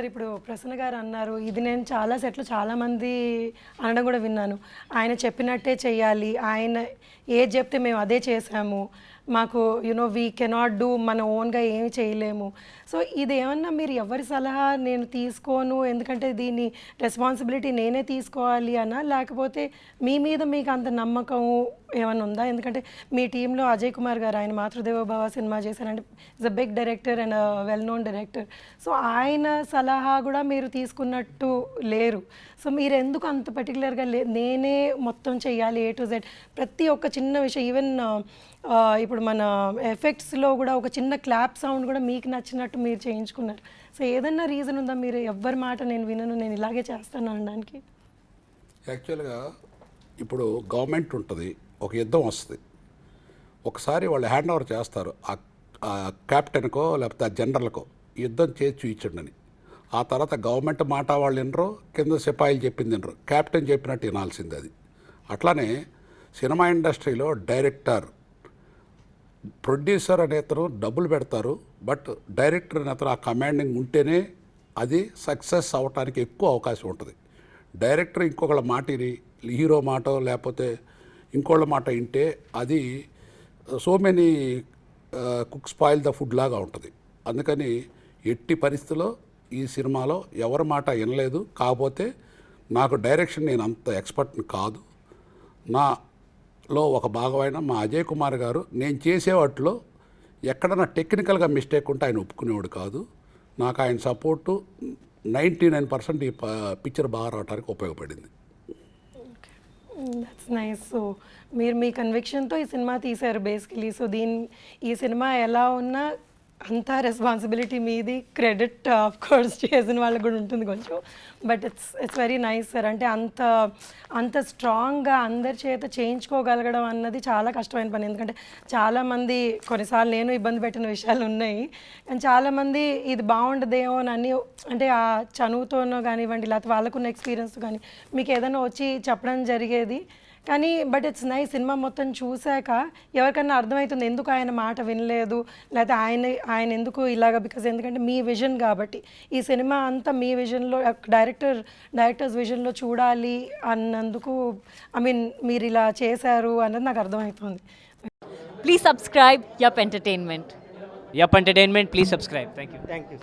Sir ఇప్పుడు ప్రసన్న గారు అన్నారు. ఇది నేను చాలా సెట్లు చాలామంది అనడం కూడా విన్నాను. ఆయన చెప్పినట్టే చేయాలి ఆయన ఏది చెప్తే మేము అదే చేసాము మాకు యునో వీ కెనాట్ డూ మన ఓన్గా ఏమి చేయలేము. సో ఇది ఏమన్నా మీరు ఎవరి సలహా నేను తీసుకోను ఎందుకంటే దీని రెస్పాన్సిబిలిటీ నేనే తీసుకోవాలి అనా? లేకపోతే మీ మీద మీకు అంత నమ్మకం ఏమైనా ఉందా? ఎందుకంటే మీ టీంలో అజయ్ కుమార్ గారు ఆయన మాతృదేవ భావ సినిమా చేశారంటే is a big director and well known director so ఆయన సలహా కూడా మీరు తీసుకున్నట్టు లేరు. సో మీరు ఎందుకు అంత పర్టికులర్గా లే నేనే మొత్తం చేయాలి ఏ టు జెడ్ ప్రతి ఒక్క చిన్న విషయం ఈవెన్ ఇప్పుడు మన ఎఫెక్ట్స్లో కూడా ఒక చిన్న క్లాప్ సౌండ్ కూడా మీకు నచ్చినట్టు మీరు చేయించుకున్నారు. సో ఏదన్నా రీజన్ ఉందా? మీరు ఎవ్వరి మాట నేను వినను నేను ఇలాగే చేస్తాను అనడానికి. యాక్చువల్గా ఇప్పుడు గవర్నమెంట్ ఉంటుంది ఒక యుద్ధం వస్తుంది. ఒకసారి వాళ్ళు హ్యాండ్ ఓవర్ చేస్తారు ఆ- ఆ క్యాప్టెన్కో లేకపోతే ఆ జనరల్కో యుద్ధం చేసి చూయించండి అని. ఆ తర్వాత గవర్నమెంట్ మాట వాళ్ళు వినరు కింద సిపాయిలు చెప్పింది వినరు. క్యాప్టెన్ చెప్పినట్టు వినాల్సింది అది. అట్లానే సినిమా ఇండస్ట్రీలో డైరెక్టర్ ప్రొడ్యూసర్ అనే అతను డబ్బులు పెడతారు బట్ డైరెక్టర్ అనే అతను ఆ కమాండింగ్ ఉంటేనే అది సక్సెస్ అవ్వటానికి ఎక్కువ అవకాశం ఉంటుంది. డైరెక్టర్ ఇంకొకళ్ళ మాట హీరో మాట లేకపోతే ఇంకోళ్ళ మాట వింటే అది so many cook spoil the food లాగా ఉంటుంది. అందుకని ఎట్టి పరిస్థితిలో ఈ సినిమాలో ఎవరి మాట వినలేదు. కాకపోతే నాకు డైరెక్షన్ నేను అంత ఎక్స్పర్ట్ని కాదు. లో ఒక భాగమైన మా అజయ్ కుమార్ గారు నేను చేసే వాటిలో ఎక్కడన్నా టెక్నికల్గా మిస్టేక్ ఉంటే ఆయన ఒప్పుకునేవాడు కాదు. నాకు ఆయన సపోర్టు నైంటీ నైన్ పర్సెంట్ ఈ ప- పిక్చర్ బాగా రావడానికి ఉపయోగపడింది. దట్స్ నైస్ సో మీరు మీ కన్విక్షన్తో ఈ సినిమా తీశారు బేసికలీ సో దీని ఈ సినిమా ఎలా ఉన్నా అంతా రెస్పాన్సిబిలిటీ మీది క్రెడిట్ ఆఫ్ కోర్స్ చేసిన వాళ్ళకి కూడా ఉంటుంది కొంచెం. But it's it's very nice sir అంటే అంత అంత స్ట్రాంగ్గా అందరి చేత చేయించుకోగలగడం అన్నది చాలా కష్టమైన పని. ఎందుకంటే చాలామంది కొన్నిసార్లు నేను ఇబ్బంది పెట్టిన విషయాలు ఉన్నాయి. అండ్ చాలామంది ఇది బాగుండదేమో అని అన్ని అంటే ఆ చనువుతోనో కానివ్వండి లేకపోతే వాళ్ళకున్న ఎక్స్పీరియన్స్ కానీ మీకు ఏదైనా వచ్చి చెప్పడం జరిగేది కానీ బట్ ఇట్స్ నైస్ సినిమా మొత్తం చూశాక ఎవరికన్నా అర్థమవుతుంది ఎందుకు ఆయన మాట వినలేదు లేకపోతే ఆయన ఆయన ఎందుకు ఇలాగ బికాజ్ ఎందుకంటే మీ విజన్ కాబట్టి ఈ సినిమా అంతా మీ విజన్లో డైరెక్టర్ డైరెక్టర్స్ విజన్లో చూడాలి అన్నందుకు ఐ మీన్ మీరు ఇలా చేశారు అన్నది నాకు అర్థమవుతుంది Please subscribe Yup Entertainment. Yup Entertainment, please subscribe. Thank you. Thank you.